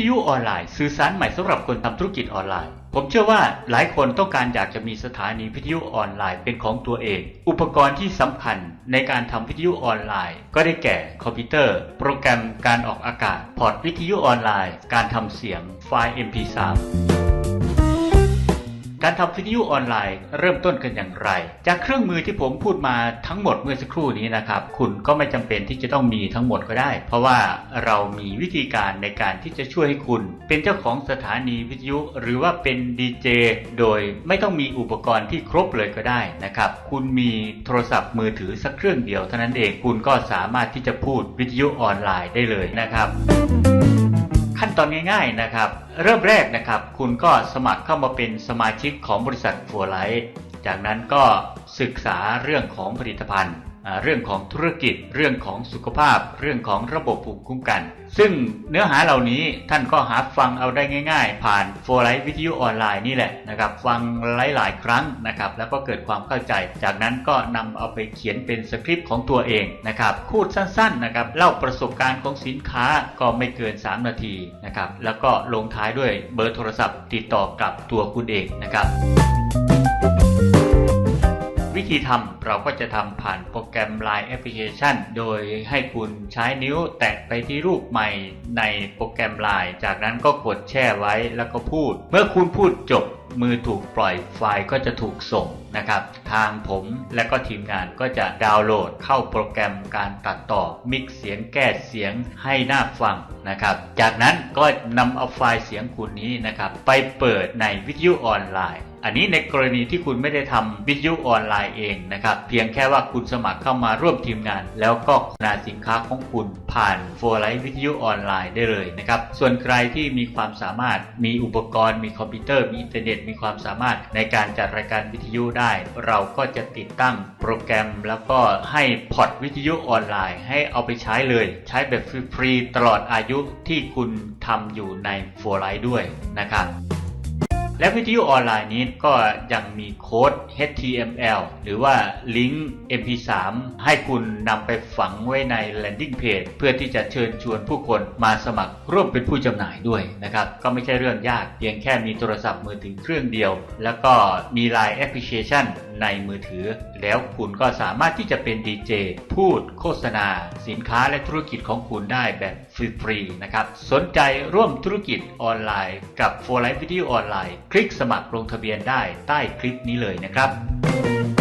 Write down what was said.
ทยุออนไลน์สื่อสารใหม่สำหรับคนทำธุรกิจออนไลน์ ผมเชื่อว่าหลายคนต้องการอยากจะมีสถานีวิทยุออนไลน์เป็นของตัวเอง อุปกรณ์ที่สำคัญในการทำวิทยุออนไลน์ ก็ได้แก่คอมพิวเตอร์ โปรแกรมการออกอากาศ พอร์ตวิทยุออนไลน์ การทำเสียง ไฟล์ MP3 การทำวิทยุออนไลน์เริ่มต้นกันอย่างไร จากเครื่องมือที่ผมพูดมาทั้งหมดเมื่อสักครู่นี้นะครับ คุณก็ไม่จำเป็นที่จะต้องมีทั้งหมดก็ได้ เพราะว่าเรามีวิธีการในการที่จะช่วยให้คุณ เป็นเจ้าของสถานีวิทยุ หรือว่าเป็นดีเจโดยไม่ต้องมีอุปกรณ์ที่ครบเลยก็ได้นะครับ คุณมีโทรศัพท์มือถือสักเครื่องเดียวเท่านั้นเองคุณก็สามารถที่จะพูดวิทยุออนไลน์ได้เลยนะครับ ขั้นตอนง่ายๆนะครับ เริ่มแรกนะครับ คุณก็สมัครเข้ามาเป็นสมาชิกของบริษัทฟัวไลท์จากนั้นก็ศึกษาเรื่องของผลิตภัณฑ์ เรื่องของธุรกิจ เรื่องของสุขภาพ เรื่องของระบบภูมิคุ้มกัน ซึ่งเนื้อหาเหล่านี้ท่านก็หาฟังเอาได้ง่าย ๆ ผ่านโฟัวไลท์วิทยุออนไลน์นี่แหละนะครับฟังหลายๆ ครั้งนะครับแล้วก็เกิดความเข้าใจ จากนั้นก็นำเอาไปเขียนเป็นสคริปต์ของตัวเองนะครับพูดสั้นๆนะครับเล่าประสบการณ์ของสินค้าก็ไม่เกิน 3 นาทีนะครับแล้วก็ลงท้ายด้วยเบอร์โทรศัพท์ ติดต่อกับตัวคุณเองนะครับ ธีทำเราก็จะทำผ่านโปรแกรม Line Application โดยให้คุณใช้นิ้วแตะไปที่รูปใหม่ในโปรแกรม Line จากนั้นก็กดแช่ไว้แล้วก็พูด เมื่อคุณพูดจบ มือถูกปล่อยไฟล์ก็จะถูกส่งนะครับ ทางผมและก็ทีมงานก็จะดาวน์โหลดเข้าโปรแกรมการตัดต่อมิกเสียงแก้เสียงให้น่าฟังนะครับ จากนั้นก็นำเอาไฟล์เสียงคุณนี้นะครับ ไปเปิดในวิทยุออนไลน์อันนี้ในกรณีที่คุณไม่ได้ทำวิทยุออนไลน์เองนะครับ เพียงแค่ว่าคุณสมัครเข้ามาร่วมทีมงาน แล้วก็โฆษณาสินค้าของคุณผ่านโฟร์ไลท์วิทยุออนไลน์ได้เลยนะครับ ส่วนใครที่มีความสามารถมีอุปกรณ์ มีคอมพิวเตอร์ มีอินเทอร์เน็ต มีความสามารถในการจัดรายการวิทยุได้ เราก็จะติดตั้งโปรแกรมแล้วก็ให้พอร์ตวิทยุออนไลน์ ให้เอาไปใช้เลย ใช้แบบฟรีๆตลอดอายุที่คุณทำอยู่ในโฟร์ไลท์ด้วยนะครับ และวิทยุออนไลน์นี้ก็ยังมีโค้ด HTML หรือว่าลิงก์ MP3 ให้คุณนำไปฝังไว้ใน landing page เพื่อที่จะเชิญชวนผู้คนมาสมัครร่วมเป็นผู้จำหน่ายด้วยนะครับ ก็ไม่ใช่เรื่องยากเพียงแค่มีโทรศัพท์มือถือเครื่องเดียว แล้วก็มี Line Application ในมือถือ แล้วคุณก็สามารถที่จะเป็นดีเจพูดโฆษณา สินค้าและธุรกิจของคุณได้แบบฟรีๆนะครับ สนใจร่วมธุรกิจออนไลน์กับ For Life Video ออนไลน์ลิกสมัครลงทะเบียนได้ใต้คลิปนี้เลยนะครับ